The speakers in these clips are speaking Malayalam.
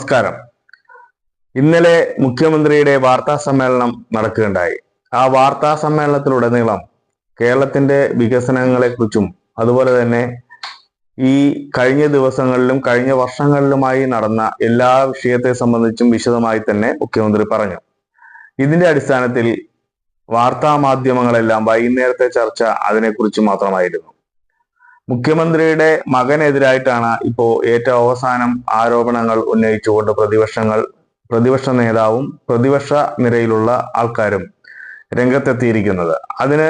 നമസ്കാരം. ഇന്നലെ മുഖ്യമന്ത്രിയുടെ വാർത്താ സമ്മേളനം നടക്കുകയുണ്ടായി. ആ വാർത്താ സമ്മേളനത്തിലുടനീളം കേരളത്തിന്റെ വികസനങ്ങളെക്കുറിച്ചും അതുപോലെ തന്നെ ഈ കഴിഞ്ഞ ദിവസങ്ങളിലും കഴിഞ്ഞ വർഷങ്ങളിലുമായി നടന്ന എല്ലാ വിഷയത്തെ സംബന്ധിച്ചും വിശദമായി തന്നെ മുഖ്യമന്ത്രി പറഞ്ഞു. ഇതിന്റെ അടിസ്ഥാനത്തിൽ വാർത്താ മാധ്യമങ്ങളെല്ലാം വൈകുന്നേരത്തെ ചർച്ച അതിനെക്കുറിച്ച് മാത്രമായിരുന്നു. മുഖ്യമന്ത്രിയുടെ മകനെതിരായിട്ടാണ് ഇപ്പോ ഏറ്റവും അവസാനം ആരോപണങ്ങൾ ഉന്നയിച്ചുകൊണ്ട് പ്രതിപക്ഷങ്ങൾ പ്രതിപക്ഷ നേതാവും പ്രതിപക്ഷ നിരയിലുള്ള ആൾക്കാരും രംഗത്തെത്തിയിരിക്കുന്നത്. അതിന്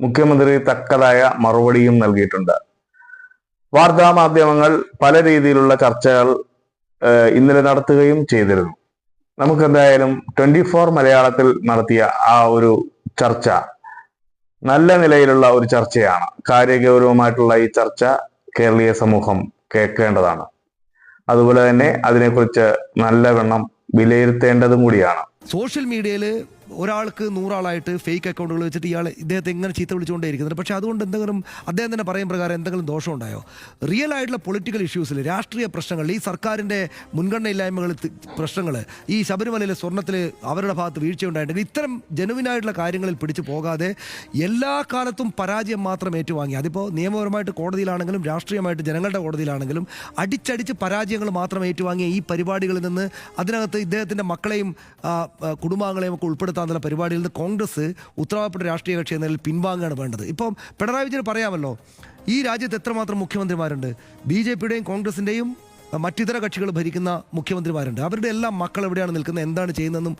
മുഖ്യമന്ത്രി തക്കതായ മറുപടിയും നൽകിയിട്ടുണ്ട്. വാർത്താ മാധ്യമങ്ങൾ പല രീതിയിലുള്ള ചർച്ചകൾ ഇന്നലെ നടത്തുകയും ചെയ്തിരുന്നു. നമുക്കെന്തായാലും ട്വന്റി ഫോർ മലയാളത്തിൽ നടത്തിയ ആ ഒരു ചർച്ച നല്ല നിലയിലുള്ള ഒരു ചർച്ചയാണ്. കാര്യഗൗരവമായിട്ടുള്ള ഈ ചർച്ച കേരളീയ സമൂഹം കേൾക്കേണ്ടതാണ്. അതുപോലെ തന്നെ അതിനെക്കുറിച്ച് നല്ലവണ്ണം വിലയിരുത്തേണ്ടതും കൂടിയാണ്. സോഷ്യൽ മീഡിയയിൽ ഒരാൾക്ക് നൂറാളായിട്ട് ഫേക്ക് അക്കൗണ്ടുകൾ വെച്ചിട്ട് ഇയാൾ ഇദ്ദേഹത്തെ എങ്ങനെ ചീത്ത വിളിച്ചുകൊണ്ടേ ഇരിക്കുന്നുണ്ട് പക്ഷേ അതുകൊണ്ട് എന്തെങ്കിലും അദ്ദേഹം തന്നെ പറയും പ്രകാരം എന്തെങ്കിലും ദോഷമുണ്ടായോ റിയൽ ആയിട്ടുള്ള പൊളിറ്റിക്കൽ ഇഷ്യൂസിൽ രാഷ്ട്രീയ പ്രശ്നങ്ങൾ ഈ സർക്കാരിന്റെ മുൻഗണനയില്ലായ്മകൾ പ്രശ്നങ്ങൾ ഈ ശബരിമലയിലെ സ്വർണത്തിൽ അവരുടെ ഭാഗത്ത് വീഴ്ച ഉണ്ടായിട്ടുണ്ടെങ്കിൽ ഇത്തരം ജനുവിനായിട്ടുള്ള കാര്യങ്ങളിൽ പിടിച്ചു പോകാതെ എല്ലാ കാലത്തും പരാജയം മാത്രം ഏറ്റുവാങ്ങി. അതിപ്പോൾ നിയമപരമായിട്ട് കോടതിയിലാണെങ്കിലും രാഷ്ട്രീയമായിട്ട് ജനങ്ങളുടെ കോടതിയിലാണെങ്കിലും അടിച്ചടിച്ച് പരാജയങ്ങൾ മാത്രം ഏറ്റുവാങ്ങിയ ഈ പരിപാടികളിൽ നിന്ന് അതിനകത്ത് ഇദ്ദേഹത്തിന്റെ മക്കളെയും കുടുംബാംഗങ്ങളെയും ഒക്കെ ഉൾപ്പെടുത്താനുള്ള പരിപാടിയിൽ നിന്ന് കോൺഗ്രസ് ഉത്തരവാദപ്പെട്ട രാഷ്ട്രീയ കക്ഷി എന്ന നിലയിൽ പിൻവാങ്ങുകയാണ് വേണ്ടത്. ഇപ്പം പിണറായി വിജയൻ പറയാമല്ലോ ഈ രാജ്യത്ത് എത്രമാത്രം മുഖ്യമന്ത്രിമാരുണ്ട്? ബി ജെ പിയുടെയും കോൺഗ്രസിന്റെയും മറ്റിതര കക്ഷികൾ ഭരിക്കുന്ന മുഖ്യമന്ത്രിമാരുണ്ട്. അവരുടെ എല്ലാം മക്കൾ എവിടെയാണ് നിൽക്കുന്നത്? എന്താണ് ചെയ്യുന്നതെന്നും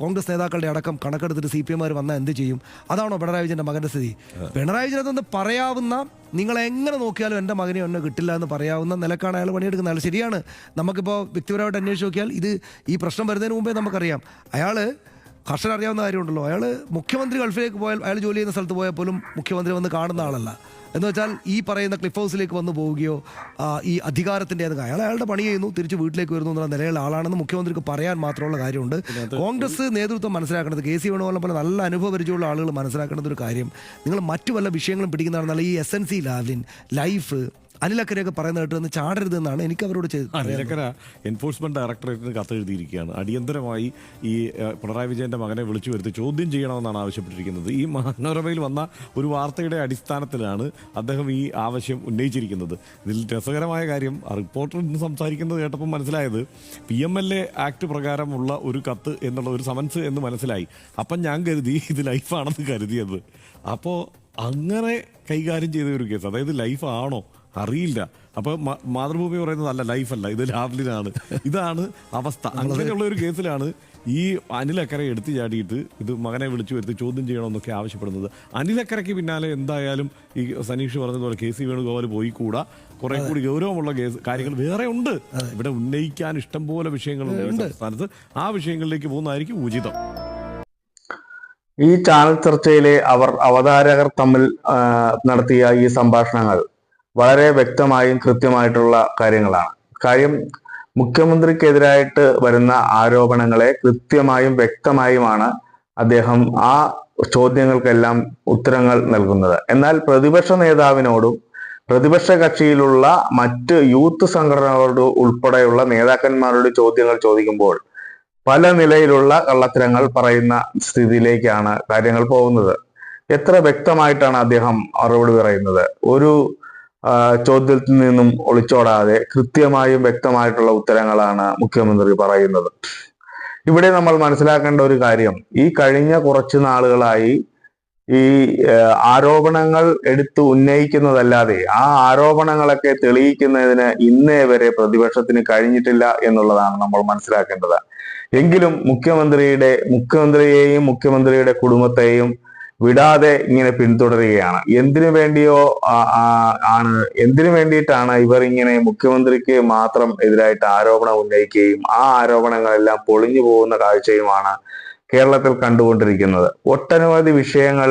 കോൺഗ്രസ് നേതാക്കളുടെ അടക്കം കണക്കെടുത്തിട്ട് സി പി എമാർ വന്നാൽ എന്ത് ചെയ്യും? അതാണോ പിണറായി വിജയന്റെ മകന്റെ സ്ഥിതി. പിണറായി വിജയൻ അതൊന്ന് പറയാവുന്ന നിങ്ങൾ എങ്ങനെ നോക്കിയാലും എന്റെ മകനെ ഒന്നും കിട്ടില്ല എന്ന് പറയാവുന്ന നിലക്കാണ് അയാൾ പണിയെടുക്കുന്നത്. അയാൾ ശരിയാണ്. നമുക്കിപ്പോൾ വ്യക്തിപരമായിട്ട് അന്വേഷിച്ച് നോക്കിയാൽ ഇത് ഈ പ്രശ്നം വരുന്നതിന് മുമ്പേ നമുക്കറിയാം. അയാൾ കർഷകർ അറിയാവുന്ന കാര്യമുണ്ടല്ലോ. അയാൾ മുഖ്യമന്ത്രി ഗൾഫിലേക്ക് പോയാൽ അയാൾ ജോലി ചെയ്യുന്ന സ്ഥലത്ത് പോയാൽ പോലും മുഖ്യമന്ത്രി വന്ന് കാണുന്ന ആളല്ല. എന്ന് വെച്ചാൽ ഈ പറയുന്ന ക്ലിഫ് ഹൗസിലേക്ക് വന്നു പോവുകയോ ഈ അധികാരത്തിന്റെ അത് അയാൾ അയാളുടെ പണി ചെയ്യുന്നു തിരിച്ച് വീട്ടിലേക്ക് വരുന്നു എന്നുള്ള നിലയിലുള്ള ആളാണെന്ന് മുഖ്യമന്ത്രിക്ക് പറയാൻ മാത്രമുള്ള കാര്യമുണ്ട്. കോൺഗ്രസ് നേതൃത്വം മനസ്സിലാക്കേണ്ടത് കെ സി വേണുപോലെ പോലെ നല്ല അനുഭവ പരിചയമുള്ള ആളുകൾ മനസ്സിലാക്കേണ്ട ഒരു കാര്യം. നിങ്ങൾ മറ്റു വല്ല വിഷയങ്ങളും പിടിക്കുന്നതാണെന്നാൽ ഈ S N C Lavalin life അനിലക്കരയൊക്കെ പറയുന്ന കേട്ട് ചാടരുത് ചാടരുതെന്നാണ് എനിക്ക് അവരോട് ചെയ്ത് അനിലക്കര എൻഫോഴ്സ്മെന്റ് ഡയറക്ടറേറ്റിന് കത്തെഴുതിയിരിക്കുകയാണ്. അടിയന്തരമായി ഈ പിണറായി വിജയന്റെ മകനെ വിളിച്ചു വരുത്തി ചോദ്യം ചെയ്യണമെന്നാണ് ആവശ്യപ്പെട്ടിരിക്കുന്നത്. ഈ മനോരമയിൽ വന്ന ഒരു വാർത്തയുടെ അടിസ്ഥാനത്തിലാണ് അദ്ദേഹം ഈ ആവശ്യം ഉന്നയിച്ചിരിക്കുന്നത്. ഇതിൽ രസകരമായ കാര്യം റിപ്പോർട്ടർ ഇന്ന് സംസാരിക്കുന്നത് കേട്ടപ്പോൾ മനസ്സിലായത് P M L A act പ്രകാരമുള്ള ഒരു കത്ത് എന്നുള്ള ഒരു സമൻസ് എന്ന് മനസ്സിലായി. അപ്പം ഞാൻ കരുതി ഇത് ലൈഫാണെന്ന് കരുതിയത്. അപ്പോൾ അങ്ങനെ കൈകാര്യം ചെയ്ത ഒരു കേസ് അതായത് ലൈഫ് ആണോ അറിയില്ല. അപ്പൊ മാതൃഭൂമി പറയുന്നത് അല്ല. ലൈഫല്ല ഇത് ലാവ്ലിനാണ് ഇതാണ് അവസ്ഥ. അങ്ങനെയുള്ള ഒരു കേസിലാണ് ഈ അനിലക്കര എടുത്തു ചാടിയിട്ട് ഇത് മകനെ വിളിച്ചു വരുത്തി ചോദ്യം ചെയ്യണമെന്നൊക്കെ ആവശ്യപ്പെടുന്നത്. അനിലക്കരയ്ക്ക് പിന്നാലെ എന്തായാലും ഈ സനീഷ് പറഞ്ഞതുപോലെ കെ സി വേണുഗോപാൽ പോയി കൂടാ കുറെ കൂടി ഗൗരവമുള്ള കേസ് കാര്യങ്ങൾ വേറെ ഉണ്ട്. ഇവിടെ ഉന്നയിക്കാൻ ഇഷ്ടം പോലെ വിഷയങ്ങളുണ്ട് സംസ്ഥാനത്ത്. ആ വിഷയങ്ങളിലേക്ക് പോകുന്നതായിരിക്കും ഉചിതം. ഈ ചാനൽ ചർച്ചയിലെ അവർ അവതാരകർ തമ്മിൽ നടത്തിയ ഈ സംഭാഷണങ്ങൾ വളരെ വ്യക്തമായും കൃത്യമായിട്ടുള്ള കാര്യങ്ങളാണ്. കാര്യം മുഖ്യമന്ത്രിക്കെതിരായിട്ട് വരുന്ന ആരോപണങ്ങളെ കൃത്യമായും വ്യക്തമായുമാണ് അദ്ദേഹം ആ ചോദ്യങ്ങൾക്കെല്ലാം ഉത്തരങ്ങൾ നൽകുന്നത്. എന്നാൽ പ്രതിപക്ഷ നേതാവിനോടും പ്രതിപക്ഷ കക്ഷിയിലുള്ള മറ്റ് യൂത്ത് സംഘടനകളോട് ഉൾപ്പെടെയുള്ള നേതാക്കന്മാരോട് ചോദ്യങ്ങൾ ചോദിക്കുമ്പോൾ പല നിലയിലുള്ള കള്ളത്തരങ്ങൾ പറയുന്ന സ്ഥിതിയിലേക്കാണ് കാര്യങ്ങൾ പോകുന്നത്. എത്ര വ്യക്തമായിട്ടാണ് അദ്ദേഹം മറുപടി പറയുന്നത്? ഒരു ചോദ്യത്തിൽ നിന്നും ഒളിച്ചോടാതെ കൃത്യമായും വ്യക്തമായിട്ടുള്ള ഉത്തരങ്ങളാണ് മുഖ്യമന്ത്രി പറയുന്നത്. ഇവിടെ നമ്മൾ മനസ്സിലാക്കേണ്ട ഒരു കാര്യം. ഈ കഴിഞ്ഞ കുറച്ച് നാളുകളായി ഈ ആരോപണങ്ങൾ എടുത്ത് ഉന്നയിക്കുന്നതല്ലാതെ ആ ആരോപണങ്ങളൊക്കെ തെളിയിക്കുന്നതിന് ഇന്നേ വരെ പ്രതിപക്ഷത്തിന് കഴിഞ്ഞിട്ടില്ല എന്നുള്ളതാണ് നമ്മൾ മനസ്സിലാക്കേണ്ടത്. എങ്കിലും മുഖ്യമന്ത്രിയുടെ മുഖ്യമന്ത്രിയെയും മുഖ്യമന്ത്രിയുടെ കുടുംബത്തെയും വിടാതെ ഇങ്ങനെ പിന്തുടരുകയാണ്. എന്തിനു വേണ്ടിയോ ആണ്. എന്തിനു വേണ്ടിയിട്ടാണ് ഇവർ ഇങ്ങനെ മുഖ്യമന്ത്രിക്ക് മാത്രം എതിരായിട്ട് ആരോപണം ഉന്നയിക്കുകയും ആ ആരോപണങ്ങളെല്ലാം പൊളിഞ്ഞു പോകുന്ന കാഴ്ചയുമാണ് കേരളത്തിൽ കണ്ടുകൊണ്ടിരിക്കുന്നത്. ഒട്ടനവധി വിഷയങ്ങൾ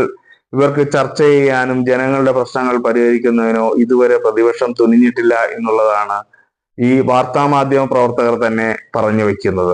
ഇവർക്ക് ചർച്ച ചെയ്യാനും ജനങ്ങളുടെ പ്രശ്നങ്ങൾ പരിഹരിക്കുന്നതിനോ ഇതുവരെ പ്രതിപക്ഷം തുനിഞ്ഞിട്ടില്ല എന്നുള്ളതാണ് ഈ വാർത്താമാധ്യമ പ്രവർത്തകർ തന്നെ പറഞ്ഞു വെക്കുന്നത്.